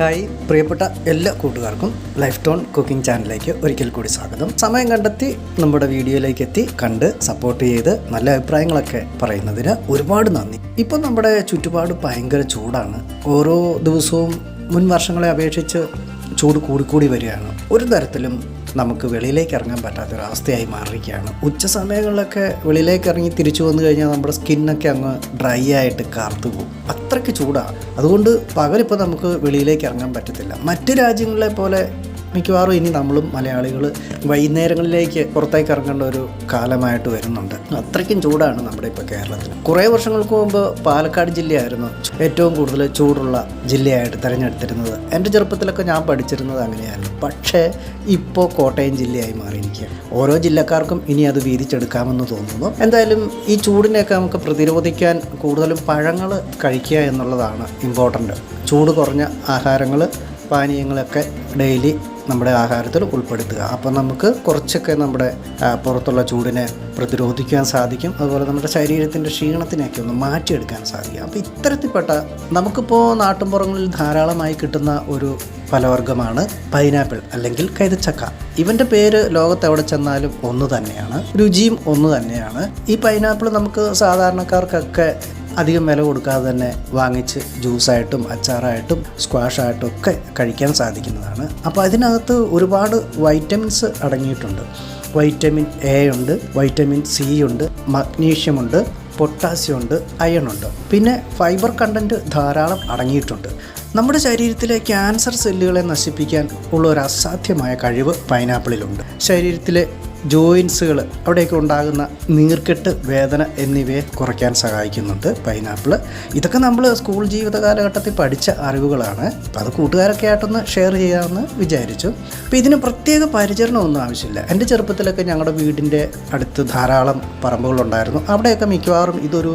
Hi. പ്രിയപ്പെട്ട എല്ലാ കൂട്ടുകാർക്കും ലൈഫ് ടോൺ കുക്കിംഗ് ചാനലിലേക്ക് ഒരിക്കൽ കൂടി സ്വാഗതം. സമയം കണ്ടെത്തി നമ്മുടെ വീഡിയോയിലേക്ക് എത്തി കണ്ട് സപ്പോർട്ട് ചെയ്ത് നല്ല അഭിപ്രായങ്ങളൊക്കെ പറയുന്നതിന് ഒരുപാട് നന്ദി. ഇപ്പം നമ്മുടെ ചുറ്റുപാട് ഭയങ്കര ചൂടാണ്. ഓരോ ദിവസവും മുൻ വർഷങ്ങളെ അപേക്ഷിച്ച് ചൂട് കൂടിക്കൂടി വരികയാണ്. ഒരു തരത്തിലും നമുക്ക് വെളിയിലേക്ക് ഇറങ്ങാൻ പറ്റാത്തൊരവസ്ഥയായി മാറിയിരിക്കുകയാണ്. ഉച്ച സമയങ്ങളിലൊക്കെ വെളിയിലേക്ക് ഇറങ്ങി തിരിച്ചു വന്നു കഴിഞ്ഞാൽ നമ്മുടെ സ്കിന്നൊക്കെ അങ്ങ് ഡ്രൈ ആയിട്ട് കറുത്തു പോകും. അത്രയ്ക്ക് ചൂടാണ് അതുകൊണ്ട് പകലിപ്പോൾ നമുക്ക് വെളിയിലേക്ക് ഇറങ്ങാൻ പറ്റത്തില്ല. മറ്റ് രാജ്യങ്ങളെ പോലെ മിക്കവാറും ഇനി നമ്മളും മലയാളികൾ വൈകുന്നേരങ്ങളിലേക്ക് പുറത്തേക്ക് ഇറങ്ങേണ്ട ഒരു കാലമായിട്ട് വരുന്നുണ്ട്. അത്രയ്ക്കും ചൂടാണ് നമ്മുടെ ഇപ്പോൾ കേരളത്തിൽ കുറേ വർഷങ്ങൾക്ക് മുമ്പ് പാലക്കാട് ജില്ലയായിരുന്നു ഏറ്റവും കൂടുതൽ ചൂടുള്ള ജില്ലയായിട്ട് തിരഞ്ഞെടുത്തിരുന്നത്. എന്റെ ചെറുപ്പത്തിലൊക്കെ ഞാൻ പഠിച്ചിരുന്നത് അങ്ങനെയായിരുന്നു. പക്ഷേ ഇപ്പോൾ കോട്ടയം ജില്ലയായി മാറിയിരിക്കുകയാണ്. ഓരോ ജില്ലക്കാർക്കും ഇനി അത് വീതിച്ചെടുക്കാമെന്ന് തോന്നുന്നു. എന്തായാലും ഈ ചൂടിനെയൊക്കെ നമുക്ക് പ്രതിരോധിക്കാൻ കൂടുതലും പഴങ്ങൾ കഴിക്കുക എന്നുള്ളതാണ് ഇമ്പോർട്ടന്റ് ചൂട് കുറഞ്ഞ ആഹാരങ്ങൾ പാനീയങ്ങളൊക്കെ ഡെയിലി നമ്മുടെ ആഹാരത്തിൽ ഉൾപ്പെടുത്തുക. അപ്പോൾ നമുക്ക് കുറച്ചൊക്കെ നമ്മുടെ പുറത്തുള്ള ചൂടിനെ പ്രതിരോധിക്കാൻ സാധിക്കും. അതുപോലെ നമ്മുടെ ശരീരത്തിന്റെ ക്ഷീണത്തിനെയൊക്കെ ഒന്ന് മാറ്റിയെടുക്കാൻ സാധിക്കും. അപ്പോൾ ഇത്തരത്തിൽപ്പെട്ട നമുക്കിപ്പോൾ നാട്ടിൻപുറങ്ങളിൽ ധാരാളമായി കിട്ടുന്ന ഒരു ഫലവർഗമാണ് പൈനാപ്പിൾ അല്ലെങ്കിൽ കൈതച്ചക്ക. ഇവന്റെ പേര് ലോകത്ത് എവിടെ ചെന്നാലും ഒന്ന് തന്നെയാണ്. രുചിയും ഒന്ന് തന്നെയാണ്. ഈ പൈനാപ്പിൾ നമുക്ക് സാധാരണക്കാർക്കൊക്കെ അധികം വില കൊടുക്കാതെ തന്നെ വാങ്ങിച്ച് ജ്യൂസായിട്ടും അച്ചാറായിട്ടും സ്ക്വാഷായിട്ടും ഒക്കെ കഴിക്കാൻ സാധിക്കുന്നതാണ്. അപ്പോൾ അതിനകത്ത് ഒരുപാട് വൈറ്റമിൻസ് അടങ്ങിയിട്ടുണ്ട്. വൈറ്റമിൻ എ ഉണ്ട് വൈറ്റമിൻ സി ഉണ്ട് മഗ്നീഷ്യം ഉണ്ട് പൊട്ടാസ്യം ഉണ്ട് അയൺ ഉണ്ട്. പിന്നെ ഫൈബർ കണ്ടന്റ് ധാരാളം അടങ്ങിയിട്ടുണ്ട്. നമ്മുടെ ശരീരത്തിലെ ക്യാൻസർ സെല്ലുകളെ നശിപ്പിക്കാൻ ഉള്ള ഒരു അസാധ്യമായ കഴിവ് പൈനാപ്പിളിലുണ്ട്. ശരീരത്തിലെ ജോയിൻസുകൾ അവിടെയൊക്കെ ഉണ്ടാകുന്ന നീർക്കെട്ട് വേദന എന്നിവയെ കുറയ്ക്കാൻ സഹായിക്കുന്നുണ്ട് പൈനാപ്പിൾ ഇതൊക്കെ നമ്മൾ സ്കൂൾ ജീവിത കാലഘട്ടത്തിൽ പഠിച്ച അറിവുകളാണ്. അപ്പോൾ അത് കൂട്ടുകാരൊക്കെ ആയിട്ടൊന്ന് ഷെയർ ചെയ്യാമെന്ന് വിചാരിച്ചു. അപ്പോൾ ഇതിന് പ്രത്യേക പരിചരണമൊന്നും ആവശ്യമില്ല. എന്റെ ചെറുപ്പത്തിലൊക്കെ ഞങ്ങളുടെ വീടിന്റെ അടുത്ത് ധാരാളം പറമ്പുകളുണ്ടായിരുന്നു. അവിടെയൊക്കെ മിക്കവാറും ഇതൊരു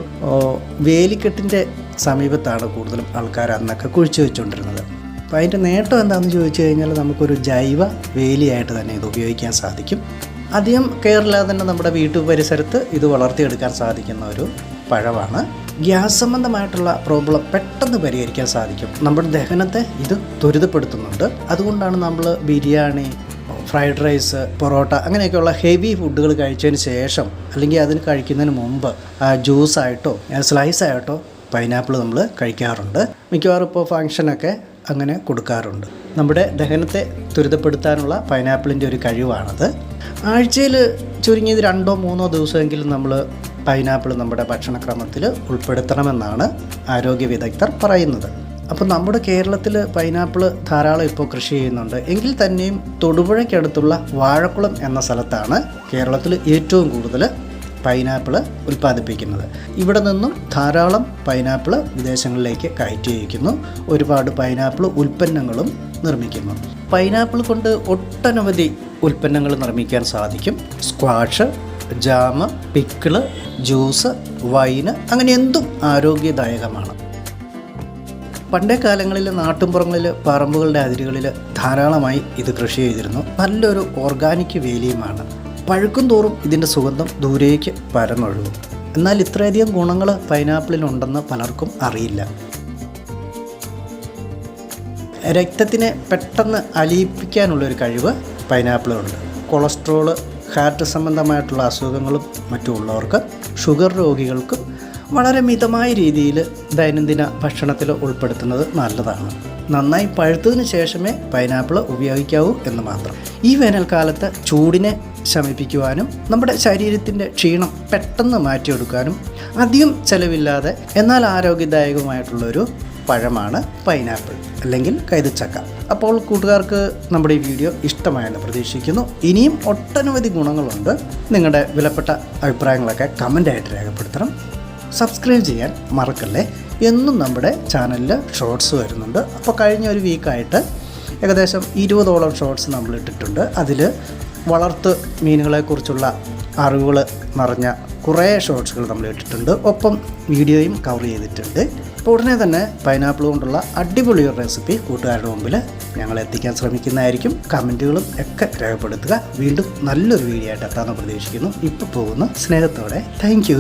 വേലിക്കെട്ടിന്റെ സമീപത്താണ് കൂടുതലും ആൾക്കാർ അന്നൊക്കെ കുഴിച്ചു വെച്ചുകൊണ്ടിരുന്നത് അപ്പോൾ അതിന്റെ നേട്ടം എന്താണെന്ന് ചോദിച്ചു കഴിഞ്ഞാൽ നമുക്കൊരു ജൈവ വേലിയായിട്ട് തന്നെ ഇത് ഉപയോഗിക്കാൻ സാധിക്കും. അധികം കെയറില്ലാതെ തന്നെ നമ്മുടെ വീട്ടു പരിസരത്ത് ഇത് വളർത്തിയെടുക്കാൻ സാധിക്കുന്ന ഒരു പഴമാണ് ഗ്യാസ് സംബന്ധമായിട്ടുള്ള പ്രോബ്ലം പെട്ടെന്ന് പരിഹരിക്കാൻ സാധിക്കും. നമ്മുടെ ദഹനത്തെ ഇത് ത്വരിതപ്പെടുത്തുന്നുണ്ട്. അതുകൊണ്ടാണ് നമ്മൾ ബിരിയാണി ഫ്രൈഡ് റൈസ് പൊറോട്ട അങ്ങനെയൊക്കെയുള്ള ഹെവി ഫുഡുകൾ കഴിച്ചതിന് ശേഷം അല്ലെങ്കിൽ അതിന് കഴിക്കുന്നതിന് മുമ്പ് ജ്യൂസായിട്ടോ സ്ലൈസായിട്ടോ പൈനാപ്പിൾ നമ്മൾ കഴിക്കാറുണ്ട്. മിക്കവാറും ഇപ്പോൾ ഫങ്ഷനൊക്കെ അങ്ങനെ കൊടുക്കാറുണ്ട്. നമ്മുടെ ദഹനത്തെ ത്വരിതപ്പെടുത്താനുള്ള പൈനാപ്പിളിന്റെ ഒരു കഴിവാണത്. ആഴ്ചയിൽ ചുരുങ്ങിയത് രണ്ടോ മൂന്നോ ദിവസമെങ്കിലും നമ്മൾ പൈനാപ്പിൾ നമ്മുടെ ഭക്ഷണക്രമത്തിൽ ഉൾപ്പെടുത്തണമെന്നാണ് ആരോഗ്യ വിദഗ്ധർ പറയുന്നത്. അപ്പോൾ നമ്മുടെ കേരളത്തിൽ പൈനാപ്പിൾ ധാരാളം ഇപ്പോൾ കൃഷി ചെയ്യുന്നുണ്ട്. എങ്കിൽ തന്നെയും തൊടുപുഴയ്ക്കടുത്തുള്ള വാഴക്കുളം എന്ന സ്ഥലത്താണ് കേരളത്തിൽ ഏറ്റവും കൂടുതൽ പൈനാപ്പിൾ ഉൽപ്പാദിപ്പിക്കുന്നത്. ഇവിടെ നിന്നും ധാരാളം പൈനാപ്പിൾ വിദേശങ്ങളിലേക്ക് കയറ്റി അയക്കുന്നു. ഒരുപാട് പൈനാപ്പിൾ ഉൽപ്പന്നങ്ങളും നിർമ്മിക്കുന്നു. പൈനാപ്പിൾ കൊണ്ട് ഒട്ടനവധി ഉൽപ്പന്നങ്ങൾ നിർമ്മിക്കാൻ സാധിക്കും. Squash jam pickle juice wine അങ്ങനെ എന്തും ആരോഗ്യദായകമാണ്. പണ്ടേ കാലങ്ങളിൽ നാട്ടുംപുറങ്ങളിൽ പറമ്പുകളുടെ അതിരുകളിൽ ധാരാളമായി ഇത് കൃഷി ചെയ്തിരുന്നു. നല്ലൊരു ഓർഗാനിക് വേലിയുമാണ്. പഴുക്കും തോറും ഇതിന്റെ സുഗന്ധം ദൂരേക്ക് പരന്നൊഴുകും. എന്നാൽ ഇത്രയധികം ഗുണങ്ങൾ പൈനാപ്പിളിനുണ്ടെന്ന് പലർക്കും അറിയില്ല. രക്തത്തിനെ പെട്ടെന്ന് അലിയിപ്പിക്കാനുള്ളൊരു കഴിവ് പൈനാപ്പിളുണ്ട് കൊളസ്ട്രോൾ ഹാർട്ട് സംബന്ധമായിട്ടുള്ള അസുഖങ്ങളും മറ്റുമുള്ളവർക്ക് ഷുഗർ രോഗികൾക്കും വളരെ മിതമായ രീതിയിൽ ദൈനംദിന ഭക്ഷണത്തിൽ ഉൾപ്പെടുത്തുന്നത് നല്ലതാണ്. നന്നായി പഴുത്തതിന് ശേഷമേ പൈനാപ്പിൾ ഉപയോഗിക്കാവൂ എന്ന് മാത്രം. ഈ വേനൽക്കാലത്ത് ചൂടിനെ ശമിപ്പിക്കുവാനും നമ്മുടെ ശരീരത്തിന്റെ ക്ഷീണം പെട്ടെന്ന് മാറ്റിയെടുക്കാനും അധികം ചെലവില്ലാതെ എന്നാൽ ആരോഗ്യദായകമായിട്ടുള്ളൊരു പഴമാണ് പൈനാപ്പിൾ അല്ലെങ്കിൽ കൈതച്ചക്ക. അപ്പോൾ കൂട്ടുകാർക്ക് നമ്മുടെ ഈ വീഡിയോ ഇഷ്ടമായെന്ന് പ്രതീക്ഷിക്കുന്നു. ഇനിയും ഒട്ടനവധി ഗുണങ്ങളുണ്ട്. നിങ്ങളുടെ വിലപ്പെട്ട അഭിപ്രായങ്ങളൊക്കെ കമന്റായിട്ട് രേഖപ്പെടുത്തണം. സബ്സ്ക്രൈബ് ചെയ്യാൻ മറക്കല്ലേ? എന്നും നമ്മുടെ ചാനലിൽ ഷോർട്സ് വരുന്നുണ്ട്. അപ്പോൾ കഴിഞ്ഞ ഒരു വീക്കായിട്ട് ഏകദേശം ഇരുപതോളം ഷോർട്സ് നമ്മൾ ഇട്ടിട്ടുണ്ട്. അതിൽ വളർത്ത് മീനുകളെക്കുറിച്ചുള്ള അറിവുകൾ നിറഞ്ഞ കുറേ ഷോർട്സുകൾ നമ്മൾ ഇട്ടിട്ടുണ്ട്. ഒപ്പം വീഡിയോയും കവർ ചെയ്തിട്ടുണ്ട്. അപ്പോൾ ഉടനെ തന്നെ പൈനാപ്പിൾ കൊണ്ടുള്ള അടിപൊളി ഒരു റെസിപ്പി കൂട്ടുകാരുടെ മുമ്പിൽ ഞങ്ങൾ എത്തിക്കാൻ ശ്രമിക്കുന്നതായിരിക്കും. കമന്റുകളും ഒക്കെ രേഖപ്പെടുത്തുക. വീണ്ടും നല്ലൊരു വീഡിയോ ആയിട്ട് എത്താമെന്ന് പ്രതീക്ഷിക്കുന്നു. ഇപ്പോൾ പോകുന്നു സ്നേഹത്തോടെ താങ്ക്